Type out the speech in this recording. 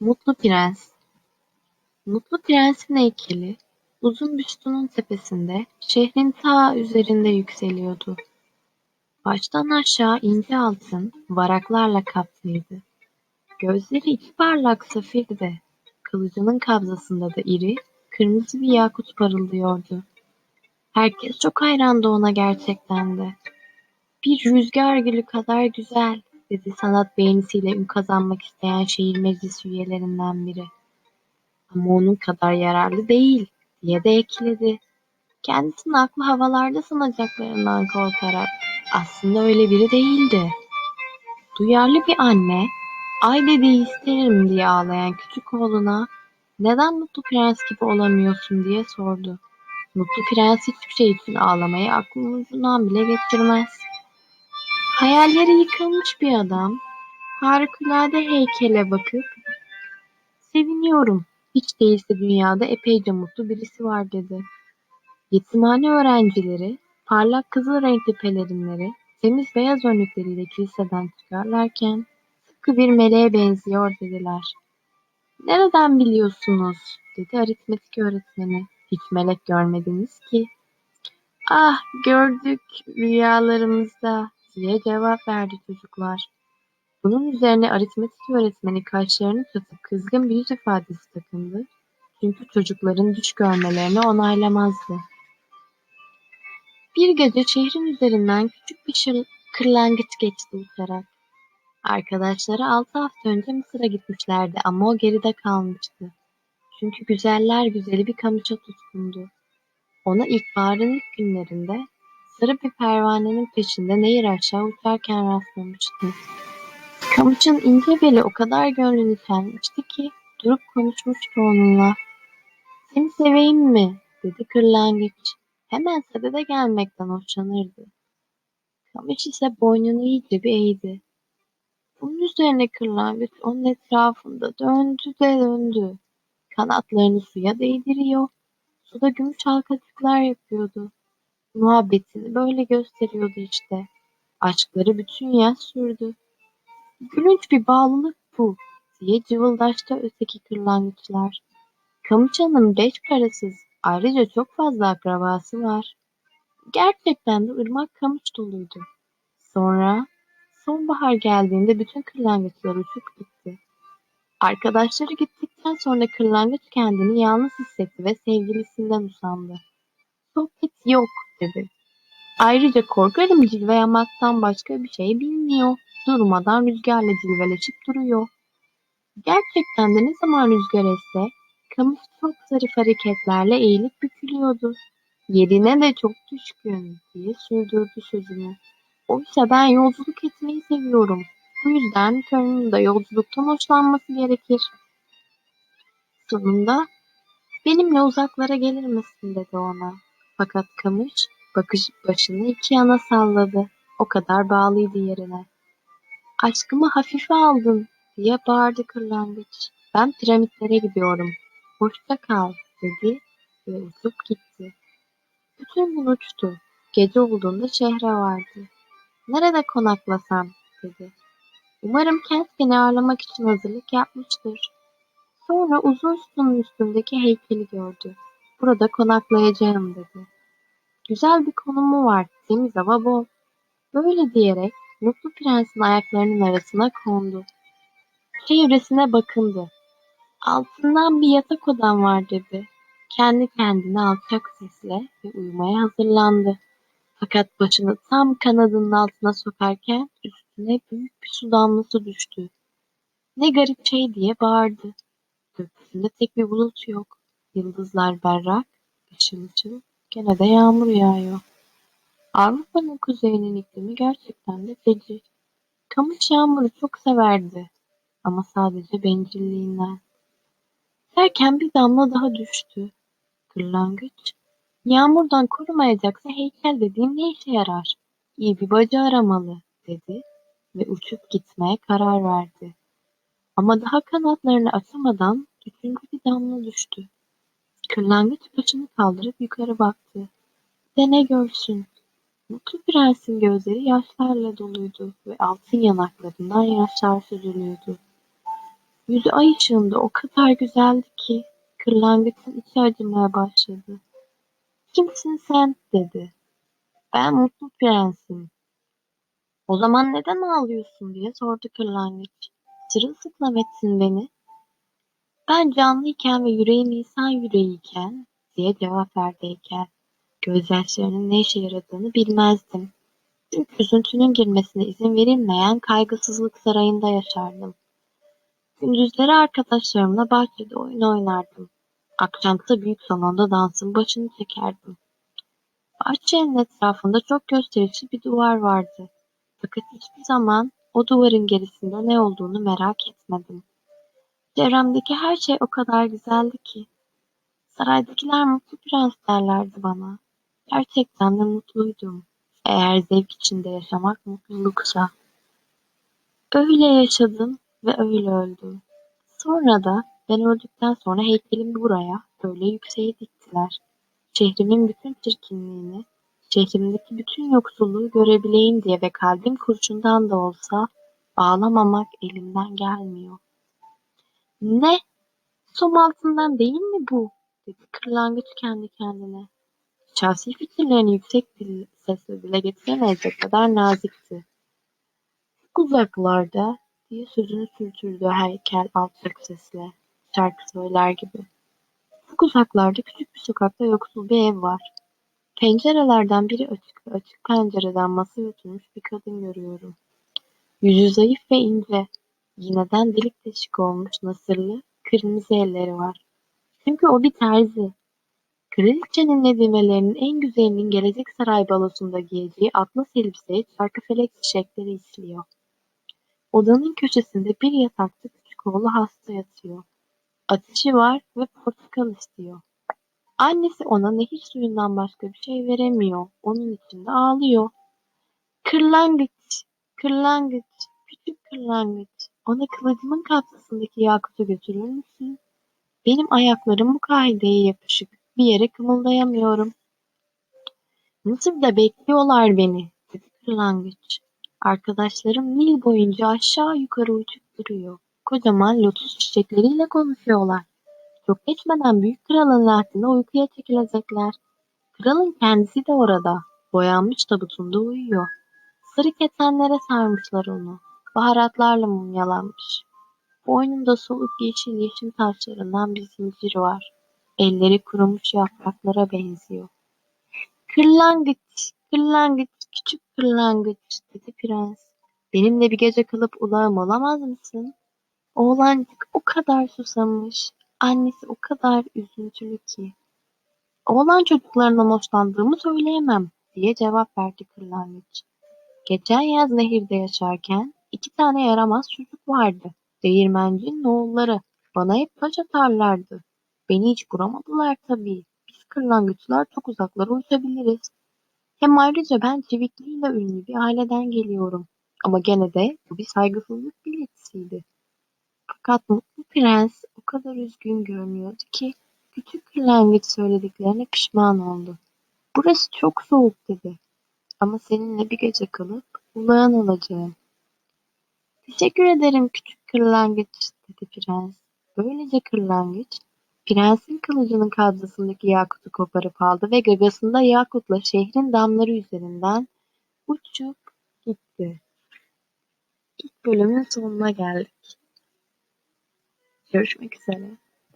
Mutlu Prens Mutlu Prens'in heykeli, uzun bir sütunun tepesinde, şehrin ta üzerinde yükseliyordu. Baştan aşağı ince altın, varaklarla kaplıydı. Gözleri iki parlak safirdi. Kılıcının kabzasında da iri, kırmızı bir yakut parıldıyordu. Herkes çok hayrandı ona gerçekten de. Bir rüzgar gülü kadar güzel, dedi sanat beğenisiyle ün kazanmak isteyen şehir meclisi üyelerinden biri. Ama onun kadar yararlı değil, diye de ekledi. Kendisini aklı havalarda sanacaklarından korkarak aslında öyle biri değildi. Duyarlı bir anne, ay dediği isterim diye ağlayan küçük oğluna neden Mutlu Prens gibi olamıyorsun diye sordu. Mutlu Prens hiçbir şey için ağlamayı aklının ucundan bile geçirmez. Hayalleri yıkılmış bir adam, harikulade heykele bakıp seviniyorum, hiç değilse dünyada epeyce mutlu birisi var dedi. Yetimhane öğrencileri, parlak kızıl renkli pelerinleri, temiz beyaz önlükleriyle kiliseden çıkarlarken tıpkı bir meleğe benziyor dediler. Nereden biliyorsunuz? dedi aritmetik öğretmeni. Hiç melek görmediniz ki. Ah gördük rüyalarımızda diye cevap verdi çocuklar. Bunun üzerine aritmetik öğretmeni kaşlarını tutup kızgın bir yüz ifadesi takındı. Çünkü çocukların düş görmelerini onaylamazdı. Bir gece şehrin üzerinden küçük bir kırlangıç geçti uçarak. Arkadaşları altı hafta önce Mısır'a gitmişlerdi ama o geride kalmıştı. Çünkü güzeller güzeli bir kamışa tutkundu. Ona ilkbaharın ilk günlerinde sarı bir pervanenin peşinde nehir aşağı uçarken rastlamıştı. Kamışın ince beli o kadar gönlünü çelmişti ki durup konuşmuştu onunla. Seni seveyim mi? dedi kırlangıç. Hemen sadede gelmekten hoşlanırdı. Kamış ise boynunu iyice bir eğdi. Bunun üzerine kırlangıç onun etrafında döndü de döndü. Kanatlarını suya değdiriyor, suda gümüş halkacıklar yapıyordu. Muhabbetini böyle gösteriyordu işte. Aşkları bütün yaz sürdü. Gülünç bir bağlılık bu, diye cıvıldaştı öteki kırlangıçlar. Kamış Hanım beş parasız, ayrıca çok fazla akrabası var. Gerçekten de ırmak kamış doluydu. Sonra sonbahar geldiğinde bütün kırlangıçlar uçup gitti. Arkadaşları gittikten sonra kırlangıç kendini yalnız hissetti ve sevgilisinden usandı. Sohbet yok dedi. Ayrıca korkarım cilve yamaktan başka bir şey bilmiyor. Durmadan rüzgarla cilveleşip duruyor. Gerçekten de ne zaman rüzgar esse, kamış çok zarif hareketlerle eğilip bükülüyordu. Yerine de çok düşkün diye sürdürdü sözünü. Oysa ben yolculuk etmeyi seviyorum. Bu yüzden körünün de yolculuktan hoşlanması gerekir. Sonunda benimle uzaklara gelir misin dedi ona. Fakat kamış başını iki yana salladı. O kadar bağlıydı yerine. Aşkımı hafife aldın diye bağırdı kırlangıç. Ben piramitlere gidiyorum. Hoşça kal dedi ve uçup gitti. Bütün gün uçtu. Gece olduğunda şehre vardı. Nerede konaklasam dedi. Umarım kent beni ağırlamak için hazırlık yapmıştır. Sonra uzun sütunun üstündeki heykeli gördü. Burada konaklayacağım dedi. Güzel bir konumu var, temiz hava bol. Böyle diyerek Mutlu Prens'in ayaklarının arasına kondu. Çevresine bakındı. Altından bir yatak odam var dedi. Kendi kendine alçak sesle ve uyumaya hazırlandı. Fakat başını tam kanadının altına sokarken üstüne büyük bir su damlası düştü. Ne garip şey diye bağırdı. Gökyüzünde tek bir bulut yok. Yıldızlar berrak, ışıl ışıl, gene de yağmur yağıyor. Avrupa'nın kuzeyinin iklimi gerçekten de feci. Kamış yağmuru çok severdi ama sadece bencilliğinden. Derken bir damla daha düştü. Kırlangıç, yağmurdan korumayacaksa heykel dediğin ne işe yarar? İyi bir baca aramalı, dedi ve uçup gitmeye karar verdi. Ama daha kanatlarını açamadan üçüncü bir damla düştü. Kırlangıç başını kaldırıp yukarı baktı. De ne görsün? Mutlu prensin gözleri yaşlarla doluydu ve altın yanaklarından yaşlar süzülüyordu. Yüzü ay ışığında o kadar güzeldi ki kırlangıçın içi acımaya başladı. Kimsin sen? dedi. Ben mutlu prensim. O zaman neden ağlıyorsun diye sordu kırlangıç. Sırılsıklam etsin beni. Ben canlıyken ve yüreğim insan yüreğiyken diye cevap verdi heykel. Gözyaşlarının ne işe yaradığını bilmezdim. Çünkü üzüntünün girmesine izin verilmeyen kaygısızlık sarayında yaşardım. Gündüzleri arkadaşlarımla bahçede oyun oynardım. Akşamsa büyük salonda dansın başını çekerdim. Bahçenin etrafında çok gösterişli bir duvar vardı. Fakat hiçbir zaman o duvarın gerisinde ne olduğunu merak etmedim. Çevremdeki her şey o kadar güzeldi ki. Saraydakiler mutlu prens derlerdi bana. Gerçekten de mutluydum. Eğer zevk içinde yaşamak mutluluksa. Öyle yaşadım ve öyle öldüm. Sonra da ben öldükten sonra heykelimi buraya öyle yükseğe diktiler. Şehrimin bütün çirkinliğini, şehrimdeki bütün yoksulluğu görebileyim diye ve kalbim kurşundan da olsa ağlamamak elimden gelmiyor. Ne? Som altından değil mi bu? dedi kırlangıç kendi kendine. Şahsi fikirlerini yüksek bir sesle dile getiremeyecek kadar nazikti. Çok uzaklarda diye sözünü sürdürdü heykel alçak sesle, şarkı söyler gibi. Çok uzaklarda küçük bir sokakta yoksul bir ev var. Pencerelerden biri açık ve açık pencereden masaya oturmuş bir kadın görüyorum. Yüzü zayıf ve ince, iğneden delik deşik olmuş nasırlı, kırmızı elleri var. Çünkü o bir terzi. Kraliçenin nedimelerinin en güzelinin gelecek saray balosunda giyeceği atlas elbiseye çarkıfelek çiçekleri işliyor. Odanın köşesinde bir yatakta küçük oğlu hasta yatıyor. Ateşi var ve portakal istiyor. Annesi ona nehir suyundan başka bir şey veremiyor. Onun için de ağlıyor. Kırlangıç, kırlangıç, küçük kırlangıç. Ona kılıcımın kapsasındaki yakutu götürür müsün? Benim ayaklarım bu kaideye yapışık. Bir yere kımıldayamıyorum. Mısır'da bekliyorlar beni, dedi kırlangıç. Arkadaşlarım Nil boyunca aşağı yukarı uçup duruyor. Kocaman lotus çiçekleriyle konuşuyorlar. Çok geçmeden büyük kralın lahtine uykuya çekilecekler. Kralın kendisi de orada. Boyanmış tabutunda uyuyor. Sarı ketenlere sarmışlar onu. Baharatlarla mumyalanmış. Boynunda soluk yeşil yeşim taşlarından bir zincir var. Elleri kurumuş yapraklara benziyor. Kırlangıç, kırlangıç, küçük kırlangıç, dedi prens. Benimle bir gece kalıp ulağım olamaz mısın? Oğlancık o kadar susamış, annesi o kadar üzüntülü ki. Oğlan çocuklarından hoşlandığımı söyleyemem, diye cevap verdi kırlangıç. Geçen yaz nehirde yaşarken iki tane yaramaz çocuk vardı. Değirmencinin oğulları. Bana hep taş atarlardı. Beni hiç vuramadılar tabii. Biz kırlangıçlar çok uzaklara uçabiliriz. Hem ayrıca ben çevikliğiyle ünlü bir aileden geliyorum. Ama gene de bu bir saygısızlık belirtisiydi. Fakat mutlu prens o kadar üzgün görünüyordu ki küçük kırlangıç söylediklerine pişman oldu. Burası çok soğuk dedi. Ama seninle bir gece kalıp ulağın olacağım. Teşekkür ederim küçük kırlangıç dedi prens. Böylece kırlangıç prensin kılıcının kabzasındaki yakutu koparıp aldı ve gagasında yakutla şehrin damları üzerinden uçup gitti. İlk bölümün sonuna geldik. Görüşmek üzere.